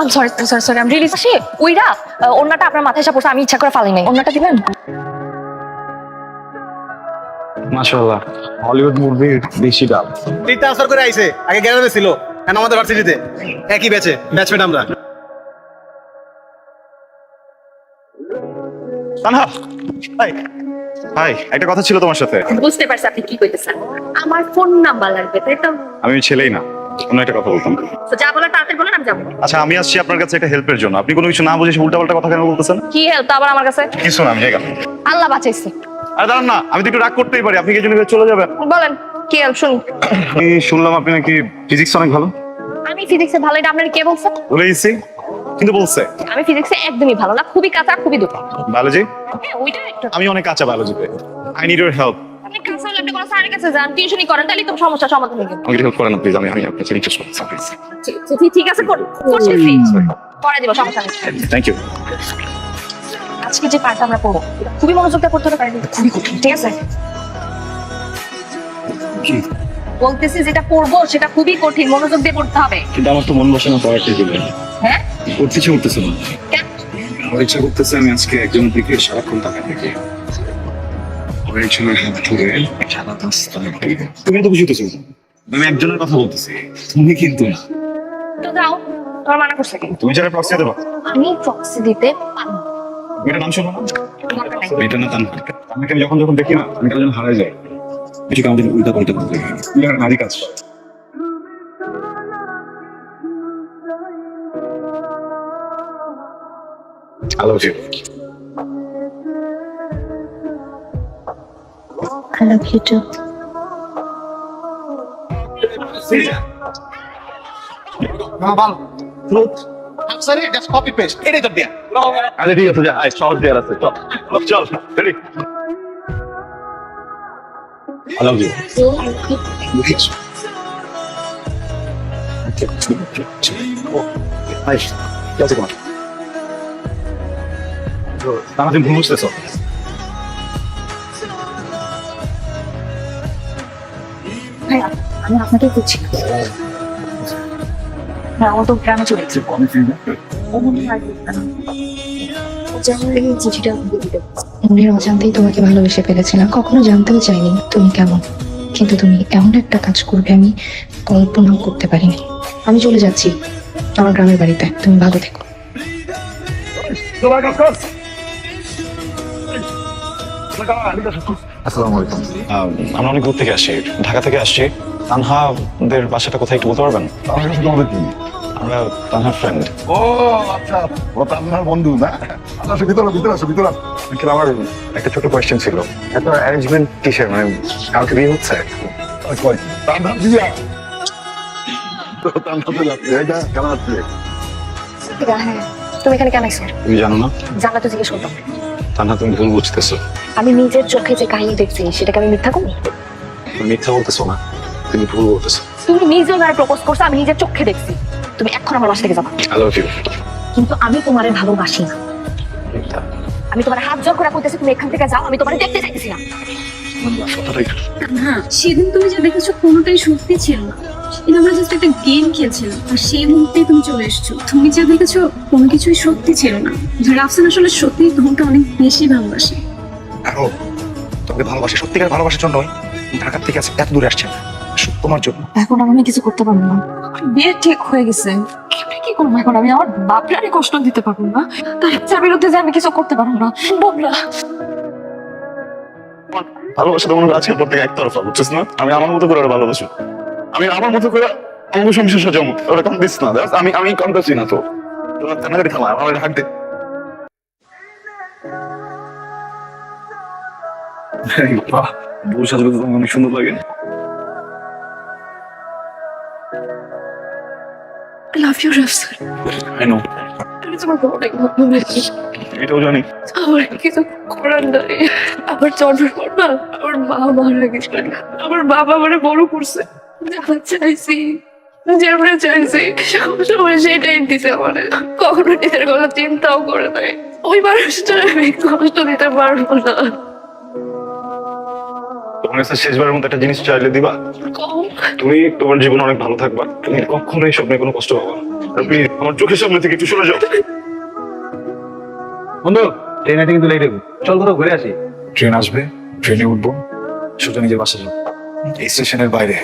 I'm sorry sorry sorry I'm really say ওইরা ah, ওড়নাটা আপনার মাথায় এসে পড়ছে আমি ইচ্ছা করে ফালি নাই। ওড়নাটা দিবেন? মাশাআল্লাহ। হলিউড মুভির বেশি ডাল টিক ট্রান্সফার করে আইছে আগে গ্যালারি ছিল এখন আমাদের ভার্সিটিতে। একই ব্যাচে ব্যাচমেট আমরা। তানহা হাই হাই একটা কথা ছিল তোমার সাথে। বুঝতে পারছি আপনি কি কইতেছেন। আমার ফোন নাম্বার লাগবে তাই তো? আমি ছেলেই না অন্য একটা কথা বলতাম। তো যা বলার তাড়াতাড়ি বলেন আমি যাব। আচ্ছা আমি আসছি আপনার কাছে একটা হেল্পের জন্য। আপনি কোনো কিছু না বুঝে কথা কেন বলতেছেন? কি হেল্প আবার আমার কাছে? কিছু না আমি জায়গা আল্লাহ বাঁচাইছে। আরে দাঁড়ান না আমি তো একটু রাগ করতেই পারি। আপনি কি জন্য চলে যাবেন? বলেন কি হেল্প শুনি আমি শুনলাম আপনি নাকি ফিজিক্স অনেক ভালো। আমি ফিজিক্সে ভালো এটা আপনার কে বলছে? বলে দিচ্ছি কিন্তু বলছে। আমি ফিজিক্সে একদমই ভালো না খুবই কাঁচা খুবই দুটো বায়োলজি? হ্যাঁ ওইটা একটু আমি অনেক কাঁচা বায়োলজিতে আই নিড ইউর হেল্প আপনি কোনো স্যারের কাছে যান টিউশনই করেন তাহলে তো সমস্যা সমাধান হয়ে যাবে। আমাকে হেল্প করেন প্লিজ আমি আমি রিকোয়েস্ট করছি প্লিজ ঠিক- ঠিক- ঠিক আছে করতেছি দিব সমস্যা নেই। থ্যাংক ইউ আজকে যে পাঠটা আমরা পড়ব খুবই মনোযোগ দিয়ে পড়তে হবে কারণ খুবই কঠিন ঠিক আছে? বলতেছি যেটা পড়ব সেটা খুবই কঠিন মনোযোগ দিয়ে পড়তে হবে। কিন্তু আমার তো মন বসে না পড়ার টেবিলে হ্যাঁ? পড়তে ইচ্ছে করতেছে। না আমার ইচ্ছা করতেছে আমি আজকে একজন দিকে সারাক্ষণ তাকায় থাকি। আমার একজনের হাত ধরে সারা রাস্তা তুমি তো বুঝতেছো আমি একজনের কথা বলতেছি। তুমি কিন্তু না। তো যাও তোমার মানা করছে কি? তুমি যারা প্রক্সি দেবা। আমি প্রক্সি দিতে পারব। মেয়েটার নাম শোনো না। মেয়েটার না তান আমি যখন যখন দেখি না আমি যেন হারাই যায় কিছু যেন উল্টা পাল্টা করতে নারী কাজ। I love you. দিয়া আরে ঠিক আছে যা আয় সহজ দেওয়ার আছে চল। চল ready. I love you. Ay, ¿qué hace con তারা তুমি ভাইয়া, আমি আপনাকে খুঁজছি। হ্যাঁ আমার তো গ্রামে চলে গেছে। মনের অজান্তেই তোমাকে ভালোবেসে ফেলেছিলাম। কখনো জানতেও চাইনি তুমি কেমন। কিন্তু তুমি এমন একটা কাজ করবে আমি কল্পনাও করতে পারিনি। আমি চলে যাচ্ছি আমার গ্রামের বাড়িতে। তুমি ভালো থেকো। আসসালামু আলাইকুম। আমরা অনেক দূর থেকে আসছি। ঢাকা থেকে আসছি। তানহাদের বাসাটা কোথায় একটু বলতে পারবেন? আমার কাছে তোমাদের কি আমরা তানহার ফ্রেন্ড ও আচ্ছা। ও তো বন্ধু না? আচ্ছা ভিতরে ভিতরে আসো ভিতরে আসো। আমার একটা ছোট কোয়েশ্চেন ছিল। এত অ্যারেঞ্জমেন্ট কিসের? মানে বিয়ে হচ্ছে? আর কই তান্ডা তো যাচ্ছে এটা কেমন আছে? তুমি এখানে কেন তুমি জানো না? জানলা তো জিজ্ঞেস করতাম। তানহা তুমি ভুল বুঝতেছো। আমি নিজের চোখে যে কাহিনী দেখছি সেটাকে আমি মিথ্যা করি তুমি মিথ্যা বলতেছো না তুমি ভুল বলতেছো। তুমি নিজেও যারা প্রপোজ করছ আমি নিজের চোখে দেখছি। তুমি এখন আমার বাসা থেকে যাবা। আই লাভ ইউ কিন্তু আমি তোমারে ভালোবাসি না। আমি তোমার হাত জোর করে কইতেছি তুমি এখান থেকে যাও আমি তোমার দেখতে চাইতেছি না। কথাটাই হ্যাঁ সেদিন তুমি যা দেখেছ কোনোটাই সত্যি ছিল না। সেদিন আমরা জাস্ট একটা গেম খেলছিলাম আর সেই মুহূর্তেই তুমি চলে এসেছ। তুমি যা দেখেছ কোনো কিছুই সত্যি ছিল না। রাফসান আসলে সত্যি তোমাকে অনেক বেশি ভালোবাসে। আরও তোমাকে ভালোবাসে। সত্যিকার ভালোবাসার জন্যই ঢাকার থেকে এত দূরে আসছে তোমার জন্য। এখন আর আমি কিছু করতে পারব না। বিয়ে ঠিক হয়ে গেছে। কি করব এখন? আমি আমার বাপরারে কষ্ট দিতে পারব না। তার ইচ্ছার বিরুদ্ধে যে আমি কিছু করতে পারব না। মনে পর থেকে একতরফা বুঝছিস না? আমি আমার মতো করে ওরা ভালোবাসি। আমি আমার মতো করে সংসার সাজাবো ওরকম দিস না আমি আমি কমতেছি না তো। তোরা কান্নাকাটি বউ অনেক সুন্দর লাগে। নো আমি তোমার অনেক ভালোবাসি। এটাও জানি। আমার কিছু করার নাই। আমার জন্মের পর না আমার মা মারা গেছিল আমার বাবা আমার বড় করছে। যা চাইছি যেমন চাইছি সবসময় সেটাই কখনো নিজের কথা চিন্তাও করে নাই। ওই মানুষটা আমি কষ্ট দিতে পারব না। তোমার কাছে শেষবারের মতো একটা জিনিস চাইলে দিবা? তুমি তোমার জীবন অনেক ভালো থাকবা। তুমি কখনোই স্বপ্নে কোনো কষ্ট পাবা আমার চোখের সামনে থেকে একটু সরে যাও। বন্ধু ট্রেনে কিন্তু লেট হবে চল কোথাও ঘুরে আসি। ট্রেন আসবে ট্রেনে উঠবো সোজা নিজের বাসা যাব। এই স্টেশনের বাইরে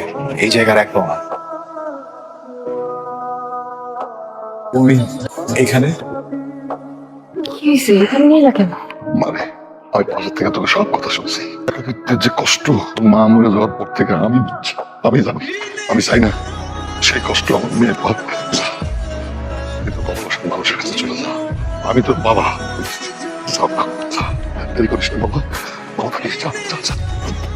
এই জায়গার এক পাওয়া ওই এইখানে? কি হয়েছে এখানে নিয়ে রাখেন মানে আমি পাশের থেকে তোকে সব কথা শুনছি। যে কষ্ট মা মরে যাওয়ার পর থেকে আমি আমি জানি আমি চাই না সেই কষ্ট আমার মেয়ের পর মানুষের কাছে চলে যা আমি তোর বাবা দেরি করিস বাবা বাবা